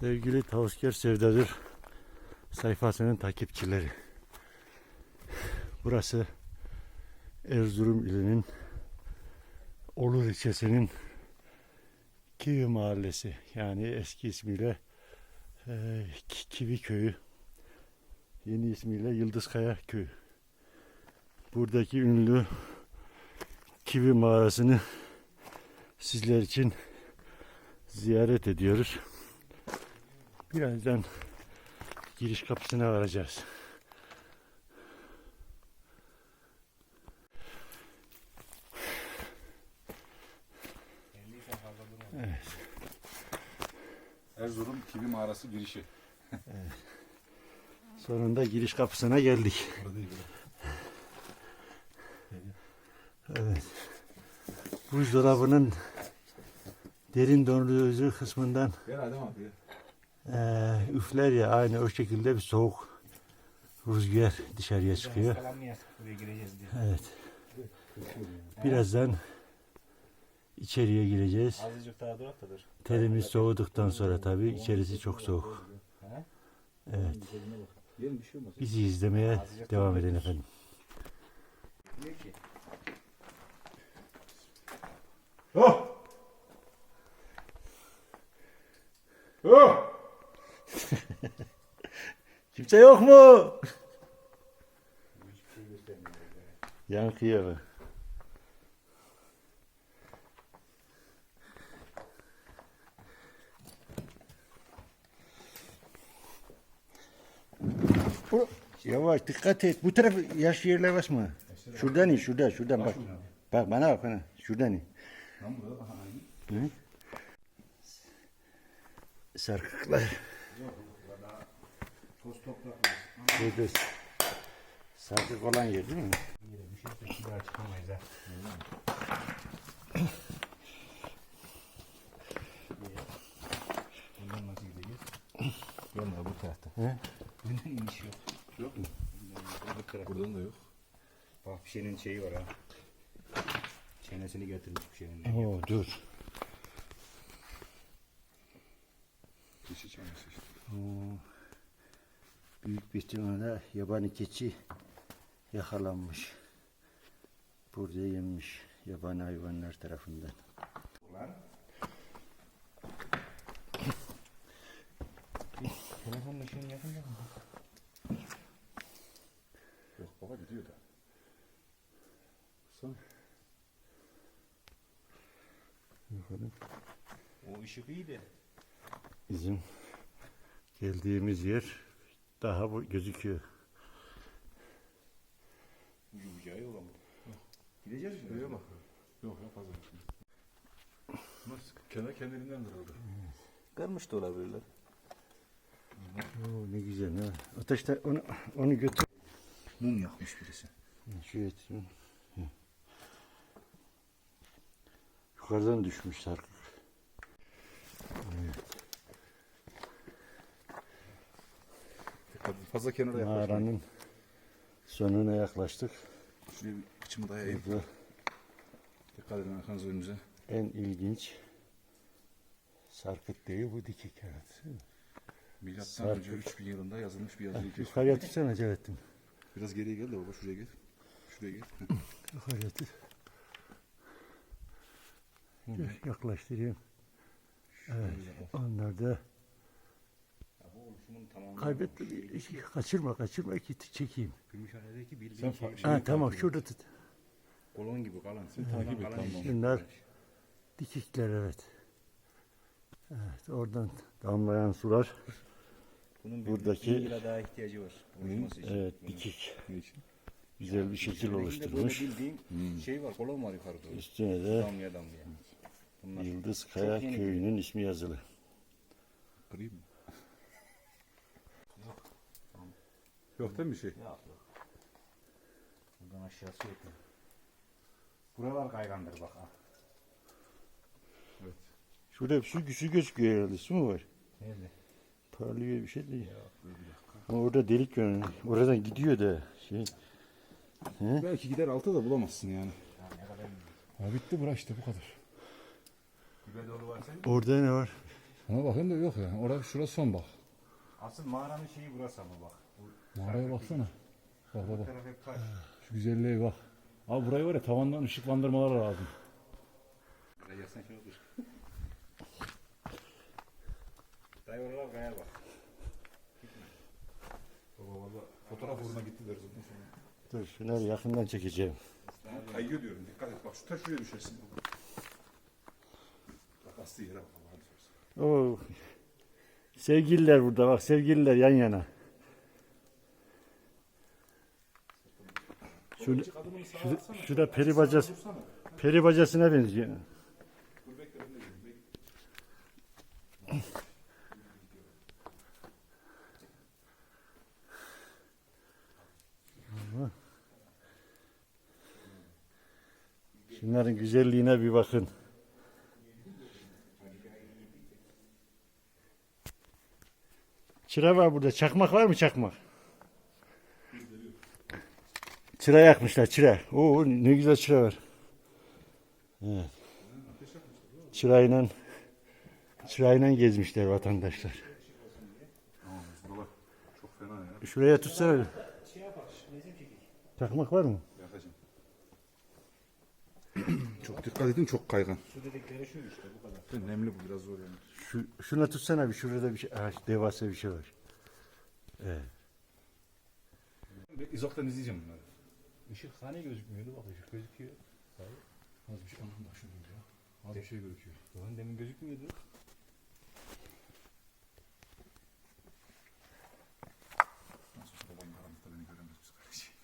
Sevgili Tavusker Sevdadır sayfasının takipçileri. Burası Erzurum ilinin Olur ilçesinin Kivi mahallesi. Yani eski ismiyle e, Ki- Kivi köyü. Yeni ismiyle Yıldızkaya köyü. Buradaki ünlü Kivi mağarasını sizler için ziyaret ediyoruz. Birazdan giriş kapısına varacağız. Evet. Erzurum Kivi Mağarası girişi. Sonunda giriş kapısına geldik. Evet. Buzdolabının derin dondurucu kısmından Gel Adem abi. Eee, üfler ya aynı o şekilde bir soğuk rüzgar dışarıya çıkıyor. Evet. Birazdan içeriye gireceğiz. Azıcık daha durak da dur. Terimiz soğuduktan sonra tabii içerisi çok soğuk. Evet. Şey. Bizi izlemeye devam edin efendim. Oh! Oh! Kimse yok mu? Yankıya bak. Bu- Yavaş dikkat et. Bu taraf yaş yerine basma. Şuradan in şurada şuradan bak. Bak bana bak bana. Şuradan in. Hı? Sarkıklar. toz toprak. Burada sarkık olan yer değil mi? Bir şey de bir daha çıkamayız ha. Bundan nasıl gideceğiz? Yolda bu tarafta. He? Bundan iniş yok. Yok mu? Buradan da yok. Bak bir şeyin şeyi var ha. Çenesini getirmiş bir şeyin. Oo dur. Keçi çamesi işte. Oo. Büyük bir ihtimalle yabani keçi yakalanmış. Burada yenmiş yabani hayvanlar tarafından. Ulan. Telefonun ışığını yakınca mı? Yok baba gidiyor da. Baksana. Bakalım. O ışık iyi de. Bizim geldiğimiz yer daha bu gözüküyor. Yok ama. Gideceğiz mi? Şuraya bak. Yok ya fazla. Nasıl? Kenar kendiliğinden kırıldı. Kırmış da olabilirler. Oo, ne güzel ha. Ateşte onu onu götür. Mum yakmış birisi. Şu. Hı. Yukarıdan düşmüş sarkık. Dikkat et, Fazla kenara yaklaşma. Mağaranın sonuna yaklaştık. Şuraya bir kıçımı dayayayım. Burada Dikkat edin arkanız önünüze. en ilginç sarkıt değil bu dikik evet. Milattan Sarkık. önce 3000 yılında yazılmış bir yazıyı Yukarı keşfettik. yatırsana Celalettin. Biraz geriye gel de baba şuraya gel. Şuraya gel. Yukarı yatır. Dur, yaklaştırayım. Evet. Onlar da Ya bu oluşumun tamamı. kaybetti. bir- Kaçırma kaçırma ki çekeyim. Gümüşhane'deki bildiğin Sen şey. Ha Şeyi tamam takip şurada tut. Kolon gibi kalan. takip et, kalan tamam. şey. Bunlar dikikler evet. Evet oradan damlayan sular. Bunun buradaki- buradaki yıla daha ihtiyacı var. Oluşması için. Evet Bunun. dikik. Güzel bir şekil oluşturmuş. Böyle bildiğin şey var. Kolon var yukarı doğru. Üstüne de Damlaya damlaya. Bunlar Yıldız Kaya çok yeni köyünün ismi yazılı. Kırayım mı? Yok değil mi bir şey? Yok yok. Buradan aşağısı yok. ya. Buralar kaygandır bak ha. Evet. Şurada su, su gözüküyor herhalde. Su mu var? Nerede? Parlıyor bir şey değil. Ama orada delik yönü. Oradan gidiyor da şey. Belki gider altı da bulamazsın yani. Ha, ne kadar Ha bitti bura işte bu kadar. Dibe dolu varsa Orada ne var? Ona bakayım da yok ya. Orada şurası son bak. Asıl mağaranın şeyi burası ama bak. Mağaraya baksana. Bak bak bak. Şu güzelliğe bak. Abi burayı var ya tavandan ışıklandırmalar lazım. Buraya gelsen şunu dur. Dayı oralar kayar bak. Baba valla fotoğraf uğruna gittiler zaten. Dur şunları yakından çekeceğim. Kayıyor diyorum dikkat et bak şu taş şuraya düşersin. Bak aslı yere bak. Oo. Sevgililer burada bak sevgililer yan yana. Şöyle, şurada, şurada peri bacası, peri bacasına benziyor. Şunların güzelliğine bir bakın. Çıra var burada. Çakmak var mı çakmak? Çıra yakmışlar çıra. Oo ne güzel çıra var. Evet. Çırayla çırayla gezmişler vatandaşlar. Şuraya tutsana. Çakmak var mı? Çok dikkat edin çok kaygan. Su dedikleri şu işte bu kadar. Nemli bu biraz zor yani. Şu, şuna tutsana bir şurada bir şey. Ha, devasa bir şey var. Evet. Bir Uzaktan izleyeceğim bunları. Işık hani gözükmüyordu bak ışık gözüküyor. Az bir şey anladım bak şunu ya. Az bir şey gözüküyor. Ulan demin gözükmüyordu. Nasıl olsa babanın karanlıkta beni göremez biz kardeşim.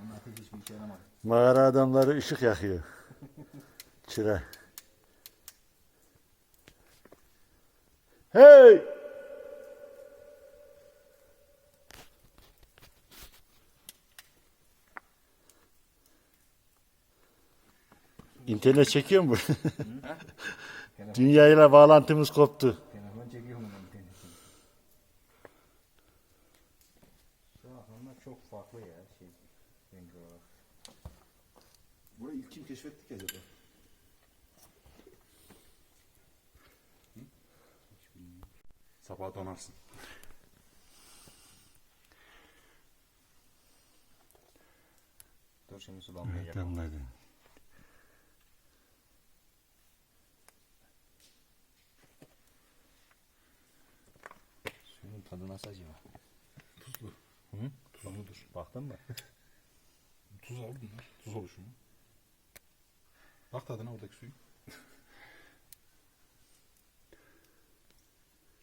Onun ateş hiçbir işe yaramadı. Mağara adamları ışık yakıyor. Çıra. Hey! İnternet çekiyor mu? Dünyayla bağlantımız koptu. Telefon çekiyor mu lan internetini? Şu ama çok farklı ya şey. Olarak. Burayı ilk kim keşfetti ki acaba? Sabah donarsın. Dur şimdi su damlayacak. Damladı. Suyun tadı nasıl acaba? Tuzlu. Hı? Tuzludur. Baktın mı? Tuz abi bunlar. Tuz oluşumu. Bak tadına oradaki suyu.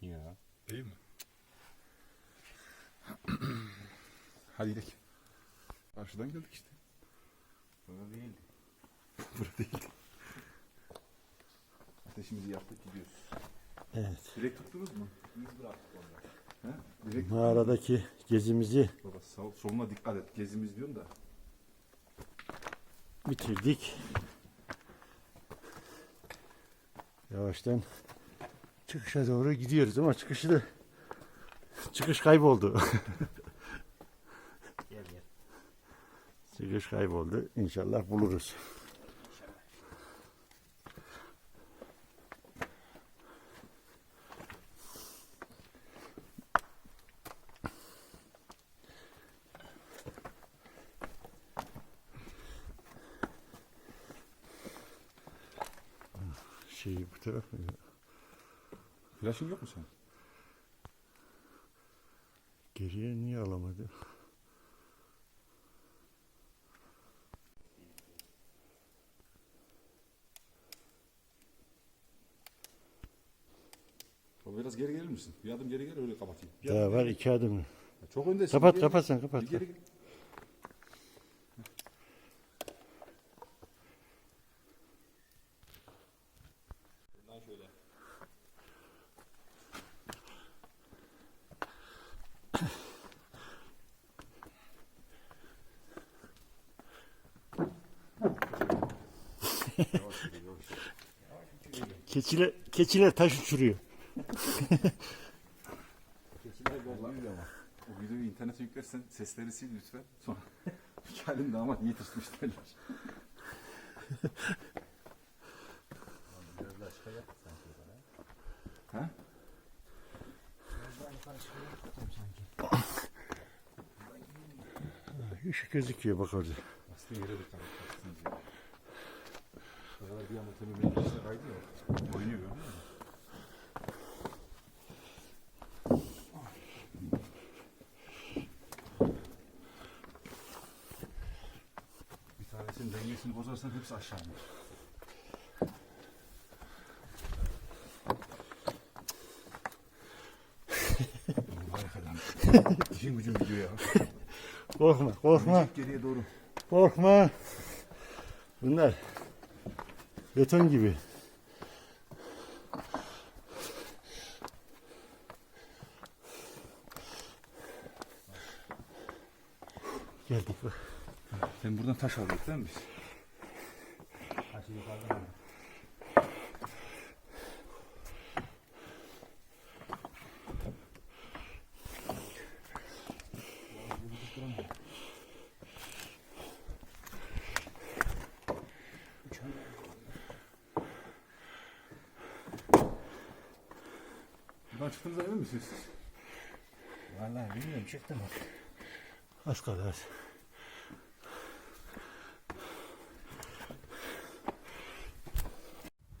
Ya. Değil mi? Hadi gidelim. Karşıdan geldik işte. Böyle değil. Burada değil. Ateşimizi yaktık gidiyoruz. Evet. Direkt tuttunuz mu? İz bıraktık orada. He? Direkt Mağaradaki gezimizi Baba sağ, soluna dikkat et. Gezimiz diyorsun da. bitirdik. Yavaştan çıkışa doğru gidiyoruz ama çıkışı da çıkış kayboldu. Gel gel. çıkış kayboldu. İnşallah buluruz. Şey bu taraf mı? Flaşın yok mu sen? Geriye niye alamadı? Baba biraz geri gelir misin? Bir adım geri gel öyle kapatayım. Bir Daha var geri- iki adım. Çok öndesin. Kapat Bir geri kapat sen kapat. Bir geri gel. Buradan şöyle. Keçiler, keçiler taş uçuruyor. Keçiler büyüyor ama. O videoyu internete yüklersen sesleri sil lütfen. Sonra Gelin damat iyi tırsmış derler. Ha? Işık gözüküyor bak orada. Aslında yere baksınız ya. Bir anda temin meclisine kaydı ya. Oynuyor gördün mü? Bir tanesinin dengesini bozarsan hepsi aşağı iner. İşin gücün gidiyor ya. Korkma korkma Geriye doğru. korkma. Bunlar beton gibi. Geldik bak. Sen buradan taş aldık değil mi biz? Taşı yukarıdan Buradan çıktığınızda emin misiniz? Vallahi bilmiyorum çıktım. Az kaldı az.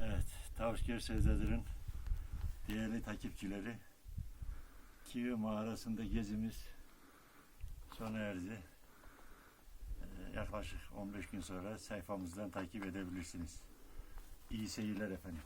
Evet, Tavşker Sezdedir'in değerli takipçileri Kivi mağarasında gezimiz sona erdi. Ee, yaklaşık 15 gün sonra sayfamızdan takip edebilirsiniz. İyi seyirler efendim.